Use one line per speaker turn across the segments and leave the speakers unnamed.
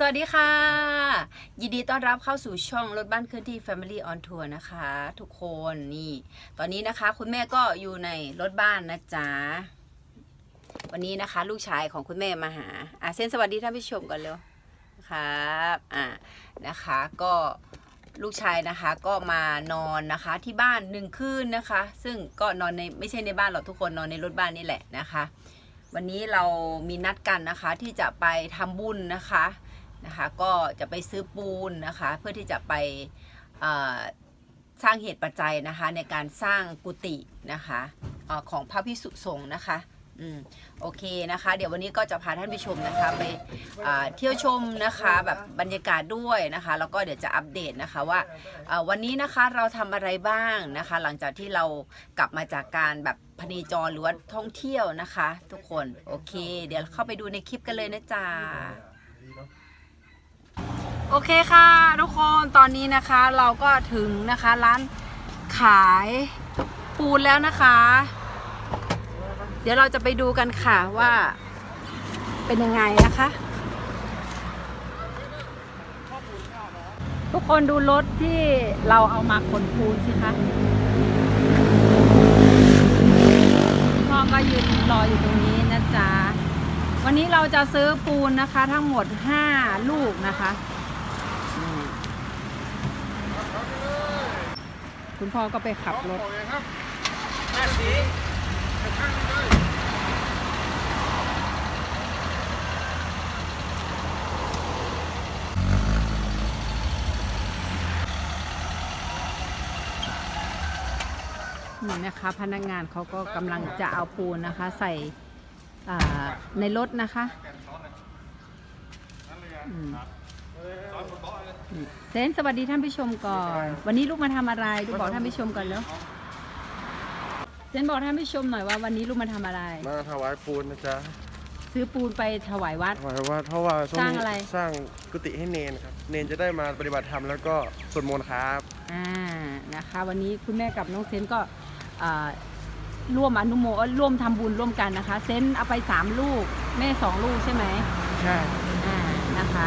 สวัสดีค่ะ ยินดีต้อนรับเข้าสู่ช่องรถบ้านเคลื่อนที่ Family on Tour นะคะ ทุกคนนี่ ตอนนี้นะคะ คุณแม่ก็อยู่ในรถบ้านนะจ๊ะ วันนี้นะคะ ลูกชายของคุณแม่มาหาอะเส้นสวัสดีท่านผู้ชมก่อนเร็วครับอะนะคะก็ลูกชายนะคะก็มานอนนะคะที่บ้านหนึ่งคืนนะคะ ซึ่งก็นอนในไม่ใช่ในบ้านหรอกทุกคนนอนในรถบ้านนี่แหละนะคะ วันนี้เรามีนัดกันนะคะที่จะไปทำบุญนะคะ นะคะก็จะไปซื้อปูนนะคะเพื่อที่จะไปสร้างเหตุปัจจัยนะคะในการสร้างกุฏินะคะอของพระพิสุสงฆ์นะคะอืมโอเคนะคะ เดี๋ยววันนี้ก็จะพาท่านผู้ชมนะคะไปเที่ยวชมนะคะแบบบรรยากาศด้วยนะคะ แล้วก็เดี๋ยวจะอัปเดตนะคะว่าวันนี้นะคะเราทำอะไรบ้างนะคะ หลังจากที่เรากลับมาจากการแบบพเนจรหรือว่าท่องเที่ยวนะคะ ทุกคนโอเค เดี๋ยวเข้าไปดูในคลิปกันเลยนะจ๊ะ โอเคค่ะ ทุกคนตอนนี้นะคะเราก็ถึงนะคะร้านขายปูนแล้วนะคะ เดี๋ยวเราจะไปดูกันค่ะว่าเป็นยังไงนะคะ ทุกคนดูรถที่เราเอามาขนปูนสิคะพ่อก็ยืนรออยู่ตรงนี้นะจ๊ะวันนี้เราจะซื้อปูนนะคะ ทั้งหมด 5 ลูกนะคะอืม คุณพ่อก็ไปขับรถนี่นะคะพนักงานเขาก็กำลังจะเอาปูนนะคะ ใส่อ่าในรถนะคะอืมนี่เซนสวัสดีท่านผู้ชมก่อน วันนี้ลูกมาทำอะไรลูกบอกท่านผู้ชมก่อนแล้วเซนบอกท่านผู้ชมหน่อยว่าวันนี้ลูกมาทำอะไร
มาถวายปูนนะจ๊ะ
ซื้อปูนไปถวายวัด
ถวายว่าเพราะว่าช่ว
สร้าง
นี้
อะไร
สร้างกุฏิให้เนนครับ เนนจะได้มาปฏิบัติธรรมแล้วก็สวดมนต์ครับ
อ่า นะคะ วันนี้คุณแม่กับน้องเซนก็อ่าร่วมอนุโมเอ้ยร่วมทำบุญร่วมกันนะคะ เซนเอาไปสามลูก แม่สองลูกใช่ไหม
ใช่
อ่า นะคะ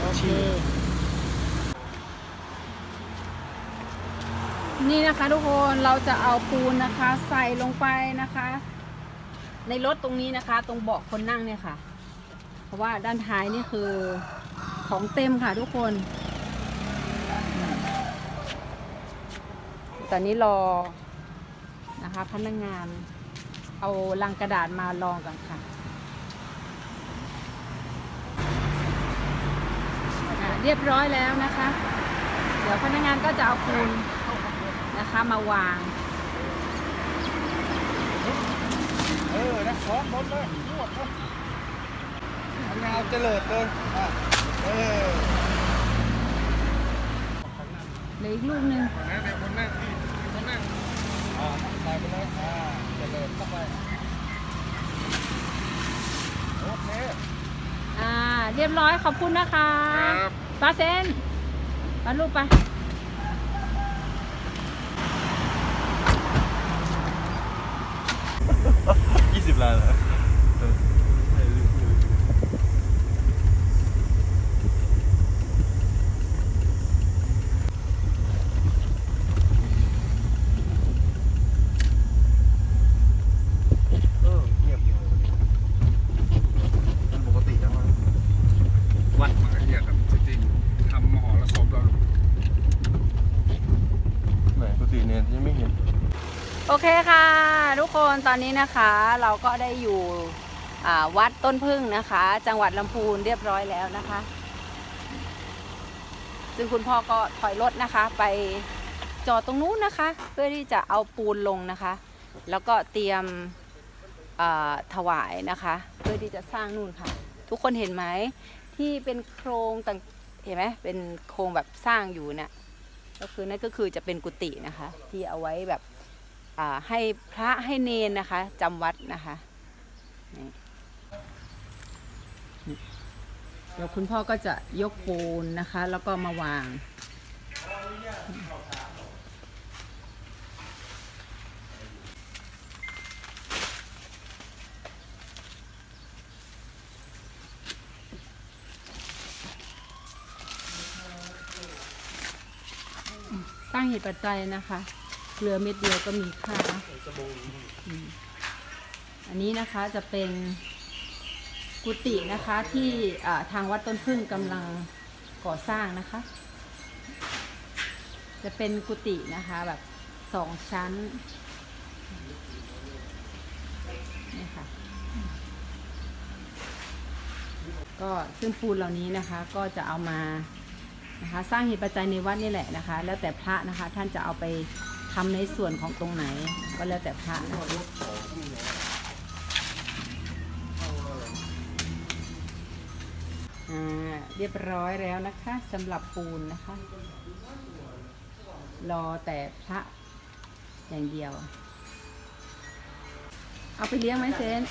โอเค นี่นะคะทุกคนเราจะเอาปูนนะคะ ใส่ลงไปนะคะ ในรถตรงนี้นะคะ ตรงเบาะคนนั่งเนี่ยค่ะ เพราะว่าด้านท้ายนี่คือของเต็มค่ะทุกคน ตอนนี้รอนะคะพนักงงานเอาลังกระดาษมาลองกันค่ะอะเรียบร้อยแล้วนะคะ เดี๋ยวพนักงานก็จะเอาปูน นะคะมาวาง
เออนะขอหมดเลยนวดเลยทำงานเจริญเลยอะเออ
เหลืออีกลูกหนึ่ง
คนนั่งเนี่ยคนนั่งที่คนนั่งอ่าใส่ไปเลยอ่าเจริญเข้าไปโอเค
อ่าเรียบร้อยขอบคุณนะคะ
ครับ
ปลาเซนปลาลูกไป
ยี่สิบล้านเหรอเออเงียบอยู่มันปกติแล้วมั้ง
วัดมันก็เฮียครับจริงๆทำมหรสพเรา
ไหนปกติเนี่ยยังไม่เห็น
โอเคค่ะ ทุกคนตอนนี้นะคะเราก็ได้อยู่วัดต้นพึ่งนะคะ จังหวัดลำพูนเรียบร้อยแล้วนะคะ ซึ่งคุณพ่อก็ถอยรถนะคะ ไปจอดตรงนู้นนะคะ เพื่อที่จะเอาปูนลงนะคะ แล้วก็เตรียมถวายนะคะ เพื่อที่จะสร้างนู่นค่ะ ทุกคนเห็นไหมที่เป็นโครงต่างเห็นไหมเป็นโครงแบบสร้างอยู่เนี่ยก็คือนั่นก็คือจะเป็นกุฏินะคะ ที่เอาไว้แบบ ให้พระให้เนนนะคะจำวัดนะคะเดี๋ยวคุณพ่อก็จะยกปูนนะคะ แล้วก็มาวางตั้งเหตุปัจจัยนะคะ กลือเม็ดเดียวก็มีค่าอันนี้นะคะจะเป็นกุฏินะคะที่ทางวัดต้นพึ่งกำลังก่อสร้างนะคะ จะเป็นกุฏินะคะแบบสองชั้นนี่ค่ะก็ซึ่งปูนเหล่านี้นะคะก็จะเอามานะคะสร้างเหตุปัจจัยในวัดนี่แหละนะคะ แล้วแต่พระนะคะท่านจะเอาไป ทำในส่วนของตรงไหน ก็แล้วแต่พระนะคะอ่าเรียบร้อยแล้วนะคะสำหรับปูนนะคะ รอแต่พระอย่างเดียว เอาไปเลี้ยงไหมเซน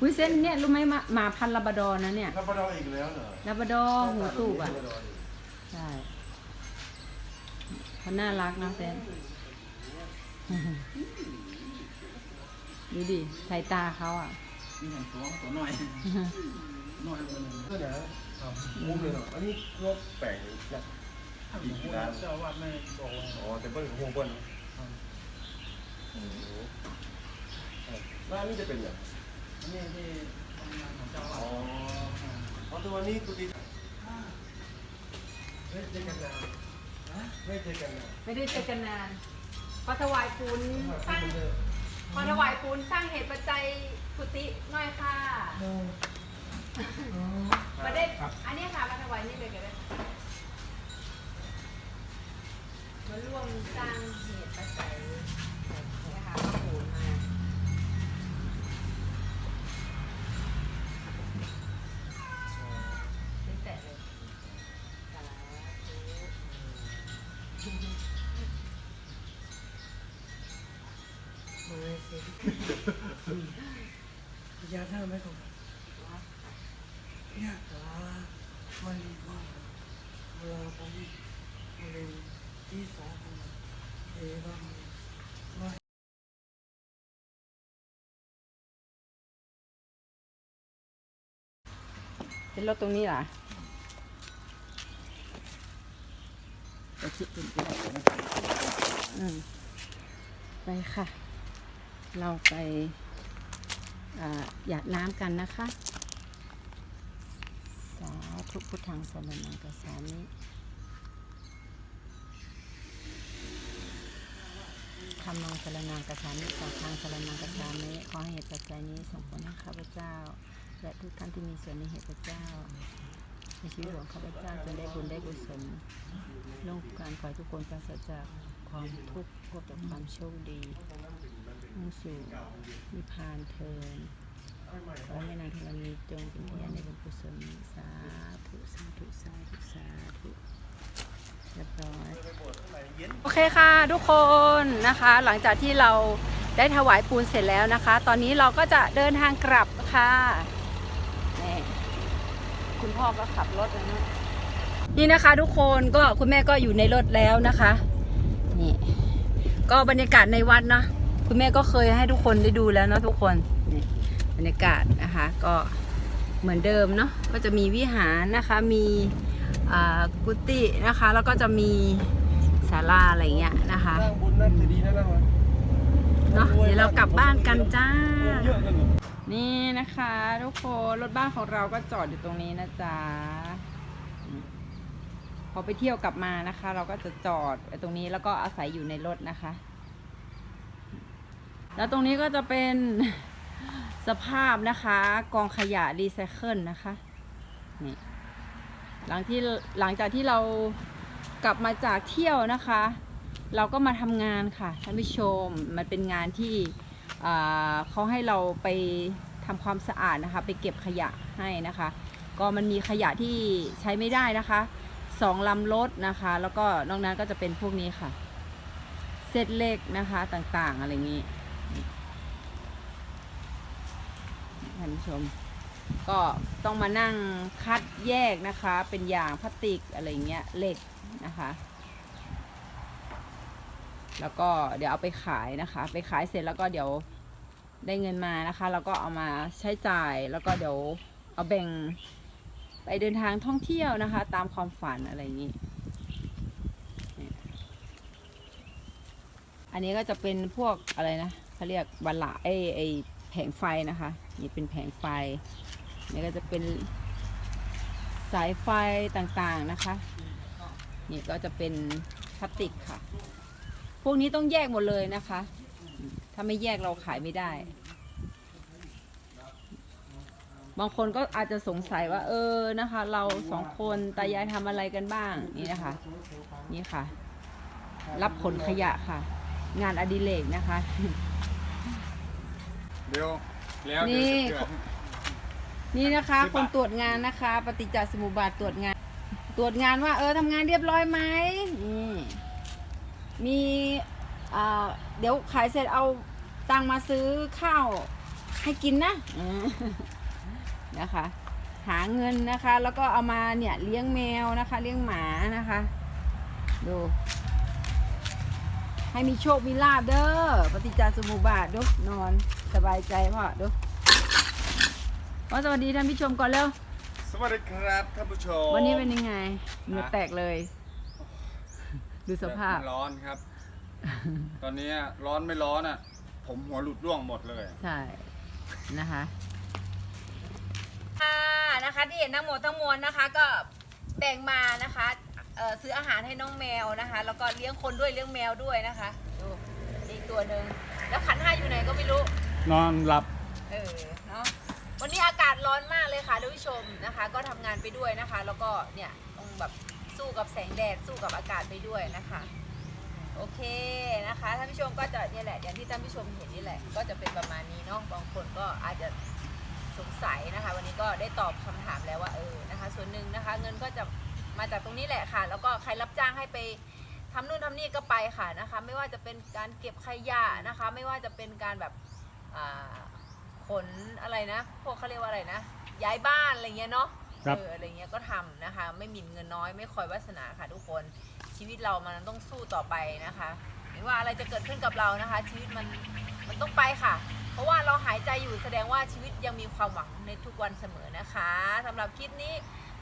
อุ้ยเซนเนี่ยรู้ไหมหมาหมาพันธุ์ลาบราดอร์นะเนี่ย
รับประดออีกแล้วเหรอ
ลาบราดอร์หูตูบอะใช่ เขาน่ารักนะเซนดูดิสายตาเขาอะ
นี่ของตัวตัวหน่อยหน่อยคนนึงก็เดี๋ยวมุ้งเลยเหรออันนี้รถแปลงนะอีกร้านเจ้าวัดไม่บอกว่าอ๋อแต่เปิ้ลของเปิ้ลโอ้โหร้านนี้จะเป็นอย่าง
นี่ที่ทำงานของเจ้า
อ๋อเพราะตัวนี้ตัวดีไม่เจอกันนาน ไม่เจอกันนาน
ไม่ได้เจอกันนานพอถวายปูนสร้างพอถวายปูนสร้างเหตุปัจจัยกุฏิหน่อยค่ะมาได้อันนี้ค่ะมาถวายนี่เลยก็ได้มาร่วมสร้างเหตุปัจจัย ยา
ท่าไหมครับยาตามันว่าเวลาผมเรียนที่สองเอวังว่า
เป็นรถตรงนี้เหรอไปคิดดูไปอืมไปค่ะ เราไปหยาดน้ำกันนะคะ สาธุพุทธังสรนังกัสสามิธรรมังสรนังกัสสามิสังฆังสรนังกัสสามิ ขอเหตุปัจจัยนี้ส่งผลให้ข้าพเจ้า และทุกท่านที่มีส่วนในเหตุเจ้าในชีวิตของข้าพเจ้าจนได้บุญได้กุศลลงการขอทุกคนปราศจากความทุกข์พบแต่ความโชคดี มุ่งสู่นิพพานเทินขอให้นางธรณีจงเป็นพยานในบุญกุศลสาธุสาธุสาธุสาธุเรียบร้อยโอเคค่ะทุกคนนะคะ หลังจากที่เราได้ถวายปูนเสร็จแล้วนะคะ ตอนนี้เราก็จะเดินทางกลับค่ะนี่คุณพ่อก็ขับรถแล้วนะนี่นะคะ ทุกคนก็คุณแม่ก็อยู่ในรถแล้วนะคะนี่ก็บรรยากาศในวัดเนาะ คุณแม่ก็เคยให้ทุกคนได้ดูแล้วเนาะทุกคนนี่บรรยากาศนะคะ ก็เหมือนเดิมเนาะก็จะมีวิหารนะคะมีอ่ากุฏินะคะ แล้วก็จะมีศาลาอะไรเงี้ยนะคะ
นั่งบนนั่นจะดีนะนั่งวะ
เนาะเดี๋ยวเรากลับบ้านกันจ้า
เยอะกันเหรอ
นี่นะคะทุกคนรถบ้านของเราก็จอดอยู่ตรงนี้นะจ๊ะอืมพอไปเที่ยวกลับมานะคะ เราก็จะจอดไว้ตรงนี้แล้วก็อาศัยอยู่ในรถนะคะ แล้วตรงนี้ก็จะเป็นสภาพนะคะกองขยะรีไซเคิลนะคะนี่หลังที่หลังจากที่เรากลับมาจากเที่ยวนะคะ เราก็มาทำงานค่ะท่านผู้ชมมันเป็นงานที่เขาให้เราไปทำความสะอาดนะคะ ไปเก็บขยะให้นะคะ ก็มันมีขยะที่ใช้ไม่ได้นะคะสองลำรถนะคะ แล้วก็นอกนั้นก็จะเป็นพวกนี้ค่ะ เศษเหล็กนะคะต่างๆอะไรอย่างนี้ ท่านผู้ชม ก็ต้องมานั่งคัดแยกนะคะ เป็นอย่างพลาสติกอะไรเงี้ยเหล็กนะคะ แล้วก็เดี๋ยวเอาไปขายนะคะ ไปขายเสร็จแล้วก็เดี๋ยวได้เงินมานะคะ แล้วก็เอามาใช้จ่ายแล้วก็เดี๋ยวเอาแบ่งไปเดินทางท่องเที่ยวนะคะ ตามความฝันอะไรอย่างนี้ อันนี้ก็จะเป็นพวกอะไรนะ เขาเรียกบาละไอไอแผงไฟนะคะ นี่เป็นแผงไฟ นี่ก็จะเป็นสายไฟต่างๆนะคะ นี่ก็จะเป็นพลาสติกค่ะ พวกนี้ต้องแยกหมดเลยนะคะ ถ้าไม่แยกเราขายไม่ได้ บางคนก็อาจจะสงสัยว่า เออนะคะ เราสองคนตายายทำอะไรกันบ้างนี่นะคะ นี่ค่ะ รับขนขยะค่ะ งานอดิเรกนะคะ
เดี๋ยวแล้ว
นี่
เดี๋ยวจะเกิด
นี่นะคะ
สิบบาท
คนตรวจงานนะคะ ปฏิจจสมุปบาทตรวจงาน ตรวจงานว่า เออทำงานเรียบร้อยไหมนี่มีอ่าเดี๋ยวขายเสร็จเอาตังค์มาซื้อข้าวให้กินนะอืมนะคะ หาเงินนะคะ แล้วก็เอามาเนี่ยเลี้ยงแมวนะคะ เลี้ยงหมานะคะ ดู ให้มีโชคมีลาบเด้อปฏิจจสมุปบาทดูนอน สบายใจพ่อดูพ่อสวัสดีท่านผู้ชมก่อนเร็ว
สวัสดีครับท่านผู้ชม
วันนี้เป็นยังไงเหงื่อแตกเลย ดูสภาพ
มันร้อนครับ ตอนนี้ร้อนไม่ร้อนอะ ผมหัวหลุดร่วงหมดเลย
ใช่ นะคะค่ะนะคะที่เห็นทั้งหมดทั้งมวลนะคะ ก็แบ่งมานะคะเอ่อซื้ออาหารให้น้องแมวนะคะ แล้วก็เลี้ยงคนด้วยเลี้ยงแมวด้วยนะคะดูอีกตัวหนึ่งแล้วขันห้าอยู่ไหนก็ไม่รู้
นอนหลับ
เออเนาะวันนี้อากาศร้อนมากเลยค่ะท่านผู้ชมนะคะ ก็ทำงานไปด้วยนะคะ แล้วก็เนี่ยต้องแบบสู้กับแสงแดดสู้กับอากาศไปด้วยนะคะ โอเคนะคะท่านผู้ชมก็จะเนี่ยแหละอย่างที่ท่านผู้ชมเห็นนี่แหละ ก็จะเป็นประมาณนี้เนาะบางคนก็อาจจะสงสัยนะคะ วันนี้ก็ได้ตอบคำถามแล้วว่าเออนะคะ ส่วนหนึ่งนะคะ เงินก็จะมาจากตรงนี้แหละค่ะ แล้วก็ใครรับจ้างให้ไปทำนู่นทำนี่ก็ไปค่ะนะคะ ไม่ว่าจะเป็นการเก็บขยะนะคะ ไม่ว่าจะเป็นการแบบ ขนอะไรนะ พวกเขาเรียกว่าอะไรนะ ย้ายบ้านอะไรเงี้ยเนาะ
ครับ
เอออะไรเงี้ยก็ทำนะคะ ไม่หมิ่นเงินน้อยไม่คอยวาสนาค่ะทุกคนชีวิตเรามันต้องสู้ต่อไปนะคะไม่ว่าอะไรจะเกิดขึ้นกับเรานะคะ ชีวิตมันมันต้องไปค่ะ เพราะว่าเราหายใจอยู่แสดงว่าชีวิตยังมีความหวังในทุกวันเสมอนะคะสำหรับคลิปนี้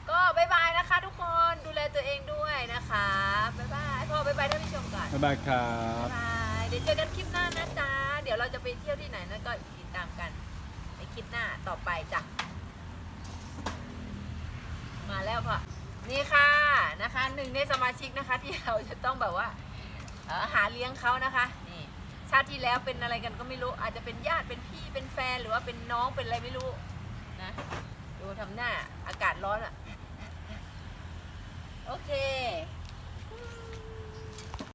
ก็บายบายนะคะ ทุกคนดูแลตัวเองด้วยนะคะบายบายพ่อบายบายท่านผู้ชมก่อน
บ๊ายบายครั
บ๊า
บ
ยบายเดี๋ยวเจอกันคลิปหน้านะจ๊ะ เดี๋ยวเราจะไปเที่ยวที่ไหนนั่นก็ติดตามกันในคลิปหน้าต่อไปจ้ะมาแล้วค่ะนี่ค่ะนะคะหนึ่งในสมาชิกนะคะที่เราจะต้องแบบว่าหาเลี้ยงเขานะคะนี่ชาติที่แล้วเป็นอะไรกันก็ไม่รู้ อาจจะเป็นญาติเป็นพี่เป็นแฟนหรือว่าเป็นน้องเป็นอะไรไม่รู้นะดูทำหน้าอากาศร้อนอะ่ะ โอเค